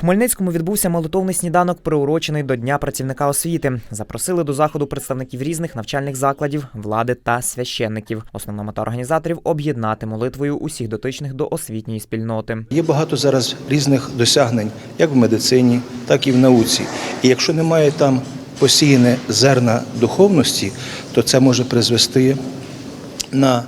Хмельницькому відбувся молитовний сніданок, приурочений до Дня працівника освіти. Запросили до заходу представників різних навчальних закладів, влади та священників. Основна мета організаторів об'єднати молитвою усіх дотичних до освітньої спільноти. Є багато зараз різних досягнень, як в медицині, так і в науці. І якщо немає там посіяне зерна духовності, то це може призвести на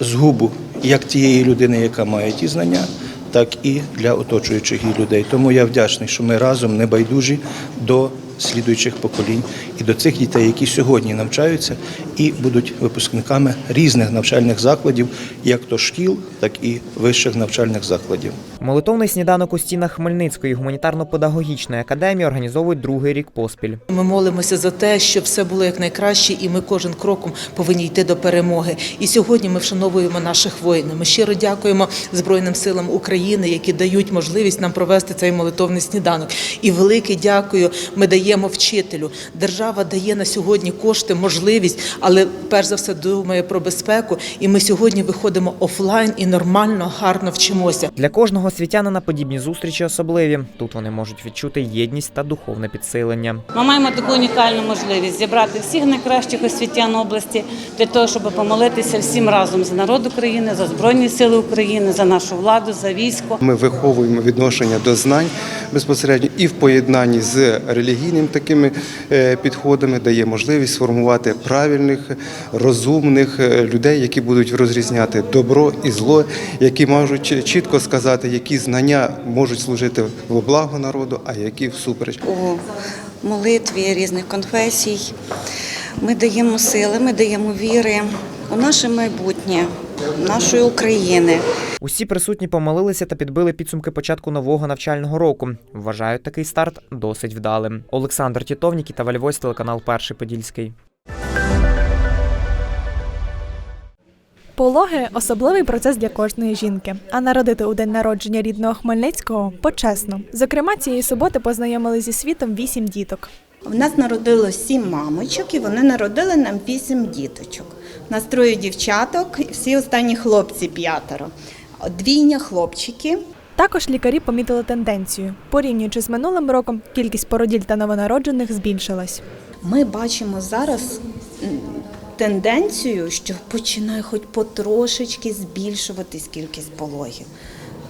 згубу як тієї людини, яка має ті знання, так і для оточуючих її людей. Тому я вдячний, що ми разом не байдужі до слідуючих поколінь і до цих дітей, які сьогодні навчаються і будуть випускниками різних навчальних закладів, як то шкіл, так і вищих навчальних закладів. Молитовний сніданок у стінах Хмельницької гуманітарно-педагогічної академії організовують другий рік поспіль. Ми молимося за те, щоб все було якнайкраще, і ми кожен кроком повинні йти до перемоги. І сьогодні ми вшановуємо наших воїнів. Ми щиро дякуємо Збройним силам України, які дають можливість нам провести цей молитовний сніданок. І велике дякую ми даємо вчителю. Держава дає на сьогодні кошти, можливість, але перш за все думає про безпеку. І ми сьогодні виходимо офлайн і нормально, гарно вчимося. Для кожного освітянина подібні зустрічі особливі. Тут вони можуть відчути єдність та духовне підсилення. Ми маємо таку унікальну можливість зібрати всіх найкращих освітян області для того, щоб помолитися всім разом за народ України, за збройні сили України, за нашу владу, за військо. Ми виховуємо відношення до знань безпосередньо і в поєднанні з релігійним такими е, підходами дає можливість сформувати правильних, розумних е, людей, які будуть розрізняти добро і зло, які можуть чітко сказати, які знання можуть служити во благо народу, а які всупереч. у молитві різних конфесій. Ми даємо сили, ми даємо віри у наше майбутнє, нашої України. Усі присутні помолилися та підбили підсумки початку нового навчального року. Вважають такий старт досить вдалим. Олександр Тітовнік та Вальвось, телеканал Перший Подільський. Пологи особливий процес для кожної жінки. А народити у день народження рідного Хмельницького почесно. Зокрема, цієї суботи познайомили зі світом вісім діток. В нас народило сім мамочок, і вони народили нам вісім діточок. У нас троє дівчаток, і всі останні хлопці п'ятеро. Двійня хлопчики. Також лікарі помітили тенденцію. Порівнюючи з минулим роком, кількість породіль та новонароджених збільшилась. Ми бачимо зараз тенденцію, що починає хоч потрошечки збільшуватись кількість пологів.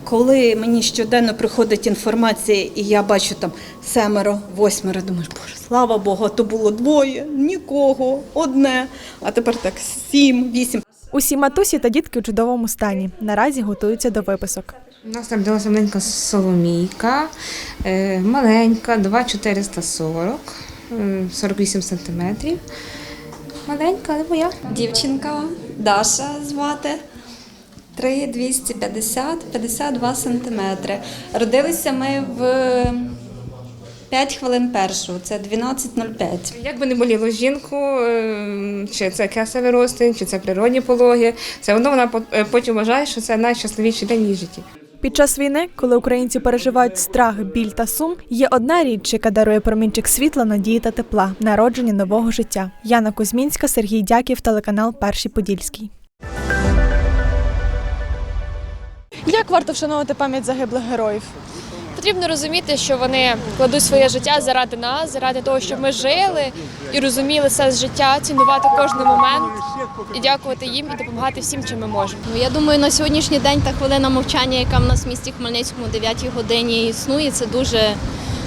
Коли мені щоденно приходить інформація, і я бачу там семеро, восьмеро, думаєш, боже, слава Богу, то було двоє, нікого, одне, а тепер так сім, вісім. Усі матусі та дітки у чудовому стані. Наразі готуються до виписок. У нас там народилася маленька Соломійка, е, маленька, 2,440, е, 48 сантиметрів. Маленька, але моя. Дівчинка Даша звати 3 250 52 сантиметри. Родилися ми в 5 хвилин першого, це 12.05. Як би не боліло жінку, е, чи це кесаревий розтин, чи це природні пологи, все одно вона по- е, потім вважає, що це найщасливіший день її житті. Під час війни, коли українці переживають страх, біль та сум, є одна річ, яка дарує промінчик світла, надії та тепла народження нового життя. Яна Кузьмінська, Сергій Дяків, телеканал Перший Подільський. Як варто вшановувати пам'ять загиблих героїв? Потрібно розуміти, що вони кладуть своє життя заради нас, заради того, щоб ми жили і розуміли сенс життя, цінувати кожен момент і дякувати їм і допомагати всім, чим ми можемо. Ну, Я думаю, на сьогоднішній день та хвилина мовчання, яка в нас в місті Хмельницькому о 9 годині існує, це дуже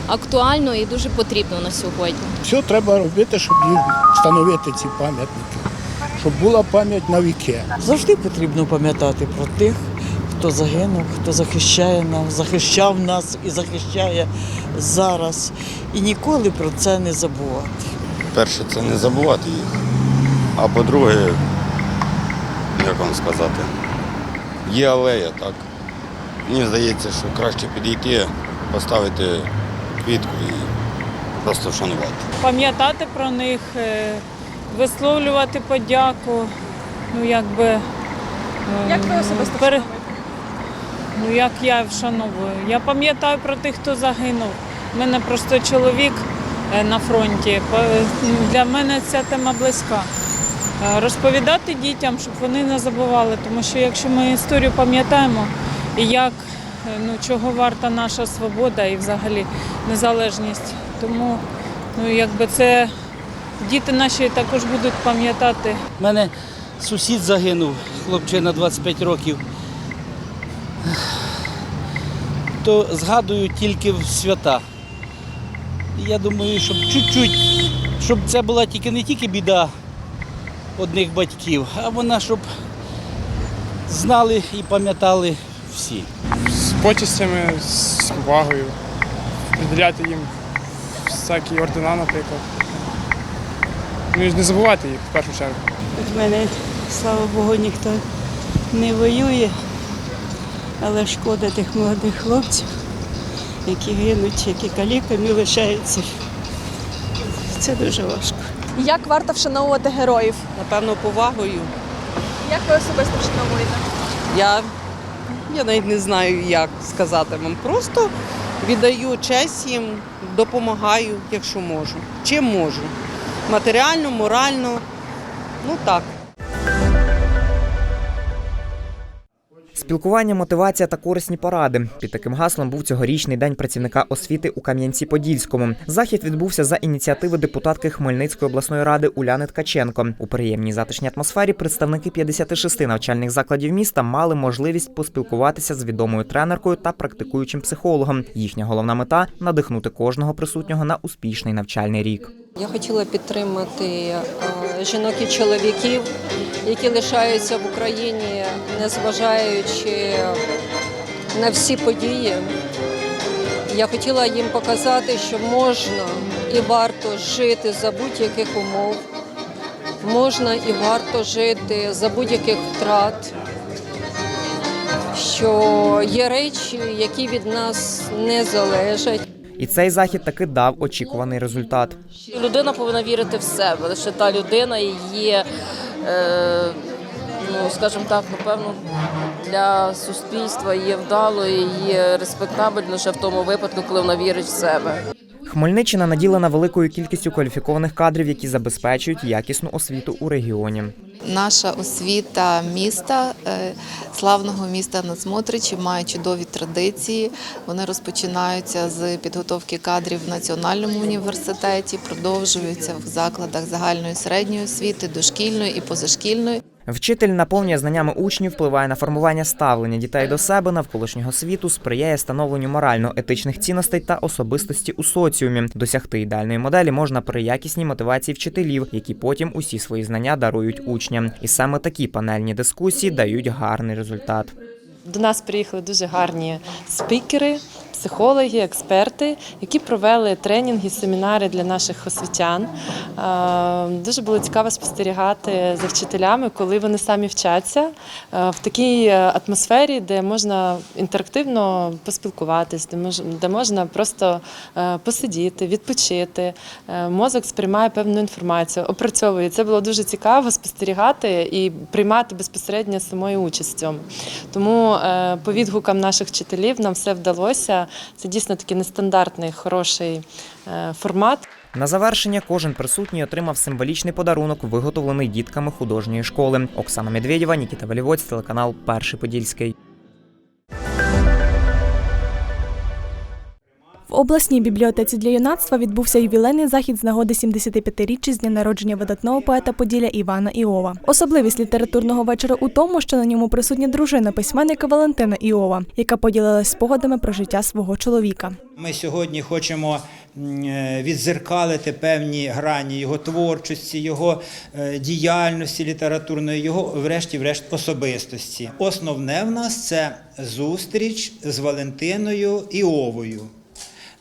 актуально і дуже потрібно на сьогодні. Все треба робити, щоб встановити ці пам'ятники, щоб була пам'ять на віки. Завжди потрібно пам'ятати про тих, хто загинув, хто захищає нас, захищав нас і захищає зараз. І ніколи про це не забувати. Перше, це не забувати їх. А по-друге, як вам сказати, є алея, так. Мені здається, що краще підійти, поставити квітку і просто вшанувати. Пам'ятати про них, е, висловлювати подяку. Ну, якби. Як ви особисто пере- Ну, як я вшановую. Я пам'ятаю про тих, хто загинув. У мене просто чоловік е, на фронті. Для мене ця тема близька. Е, Розповідати дітям, щоб вони не забували, тому що якщо ми історію пам'ятаємо, і як ну, чого варта наша свобода і взагалі незалежність. Тому ну, якби це діти наші також будуть пам'ятати. У мене сусід загинув, хлопчина 25 років. То згадую тільки в свята. Я думаю, щоб чуть-чуть, щоб це була тільки не тільки біда одних батьків, а вона, щоб знали і пам'ятали всі. з почестями, з повагою, приділяти їм всякі ордена, наприклад. Ну і не забувати їх в першу чергу. У мене, слава Богу, ніхто не воює, але шкода тих молодих хлопців, які гинуть, які каліками лишаються. Це дуже важко. Як варто вшановувати героїв? Напевно, повагою. Як ви особисто вшановуєте? Я, я навіть не знаю, як сказати вам. Просто віддаю честь їм, допомагаю, якщо можу. Чим можу. Матеріально, морально. Ну так. Спілкування, мотивація та корисні поради. Під таким гаслом був цьогорічний день працівника освіти у Кам'янці-Подільському. Захід відбувся за ініціативи депутатки Хмельницької обласної ради Уляни Ткаченко. У приємній затишній атмосфері представники 56 навчальних закладів міста мали можливість поспілкуватися з відомою тренеркою та практикуючим психологом. Їхня головна мета надихнути кожного присутнього на успішний навчальний рік. Я хотіла підтримати е, жінок і чоловіків, які лишаються в Україні, незважаючи на всі події. Я хотіла їм показати, що можна і варто жити за будь-яких умов, можна і варто жити за будь-яких втрат, що є речі, які від нас не залежать. І цей захід таки дав очікуваний результат. Людина повинна вірити в себе. Лише та людина є, е, ну скажімо так, напевно, для суспільства є вдалою, і є респектабельно лише в тому випадку, коли вона вірить в себе. Хмельниччина наділена великою кількістю кваліфікованих кадрів, які забезпечують якісну освіту у регіоні. Наша освіта міста, е, славного міста Нацмотричі, має чудові традиції. Вони розпочинаються з підготовки кадрів в Національному університеті, продовжуються в закладах загальної середньої освіти, дошкільної і позашкільної. Вчитель наповнює знаннями учнів, впливає на формування ставлення дітей до себе, навколишнього світу, сприяє становленню морально-етичних цінностей та особистості у соціумі. Досягти ідеальної моделі можна при якісній мотивації вчителів, які потім усі свої знання дарують учням. І саме такі панельні дискусії дають гарний результат. До нас приїхали дуже гарні спікери, психологи, експерти, які провели тренінги, семінари для наших освітян. Е, Дуже було цікаво спостерігати за вчителями, коли вони самі вчаться е, в такій атмосфері, де можна інтерактивно поспілкуватись, де мож- де можна просто е, посидіти, відпочити. Е, Мозок сприймає певну інформацію, опрацьовує. Це було дуже цікаво спостерігати і приймати безпосередньо самою участю. Тому е, по відгукам наших вчителів нам все вдалося. Це дійсно такий нестандартний, хороший е, формат. На завершення кожен присутній отримав символічний подарунок, виготовлений дітками художньої школи. Оксана Медведєва, Нікіта Валівоць, телеканал Перший Подільський. Обласній бібліотеці для юнацтва відбувся ювілейний захід з нагоди 75-річчя з дня народження видатного поета Поділля Івана Іова. Особливість літературного вечора у тому, що на ньому присутня дружина письменника Валентина Іова, яка поділилась спогадами про життя свого чоловіка. Ми сьогодні хочемо е, відзеркалити певні грані його творчості, його е, діяльності літературної, його, врешті-врешт, особистості. Основне в нас це зустріч з Валентиною Іовою.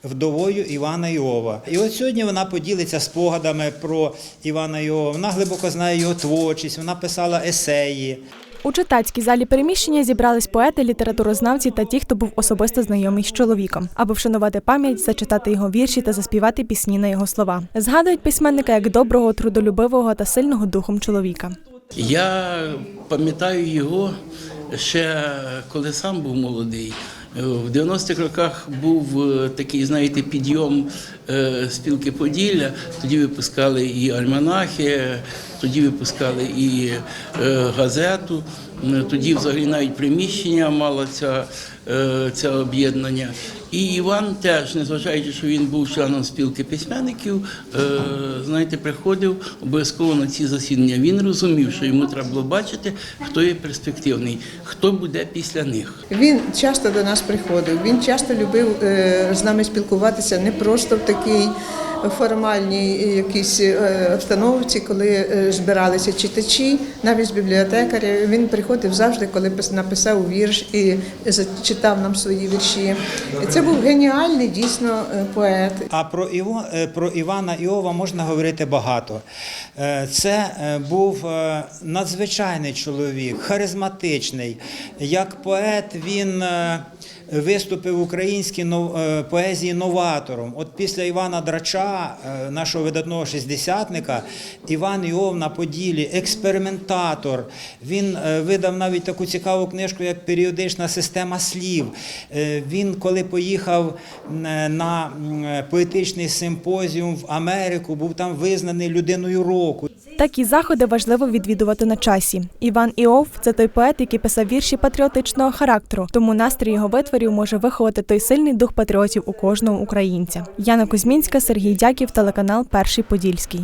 Вдовою Івана Іова. І от сьогодні вона поділиться спогадами про Івана Іова. Вона глибоко знає його творчість, вона писала есеї. У читацькій залі переміщення зібрались поети, літературознавці та ті, хто був особисто знайомий з чоловіком, аби вшанувати пам'ять, зачитати його вірші та заспівати пісні на його слова. Згадують письменника як доброго, трудолюбивого та сильного духом чоловіка. Я пам'ятаю його ще коли сам був молодий. В 90-х роках був е, такий, знаєте, підйом е, спілки Поділля, тоді випускали і альманахи, тоді випускали і е, газету, тоді взагалі навіть приміщення мало ця, е, це об'єднання. І Іван теж, незважаючи, що він був членом спілки письменників, е, знаєте, приходив обов'язково на ці засідання. Він розумів, що йому треба було бачити, хто є перспективний, хто буде після них. Він часто до нас приходив. Він часто любив е, з нами спілкуватися не просто в такій формальній якійсь е, обстановці, коли е, збиралися читачі, навіть з бібліотекаря. Він приходив завжди, коли написав вірш і зачитав нам свої вірші. Це був геніальний дійсно е, поет. А про Іво, е, про Івана Іова можна говорити багато. Е, Це був надзвичайний чоловік, харизматичний. Як поет він виступив в українській е, поезії новатором. От після Івана Драча, е, нашого видатного шістдесятника, Іван Іов на Поділі, експериментатор. Він е, видав навіть таку цікаву книжку, як періодична система слів. Він, коли поїхав на поетичний симпозіум в Америку, був там визнаний людиною року. Такі заходи важливо відвідувати на часі. Іван Іов це той поет, який писав вірші патріотичного характеру, тому настрій його витворів може виховати той сильний дух патріотів у кожного українця. Яна Кузьмінська, Сергій Дяків, телеканал Перший Подільський.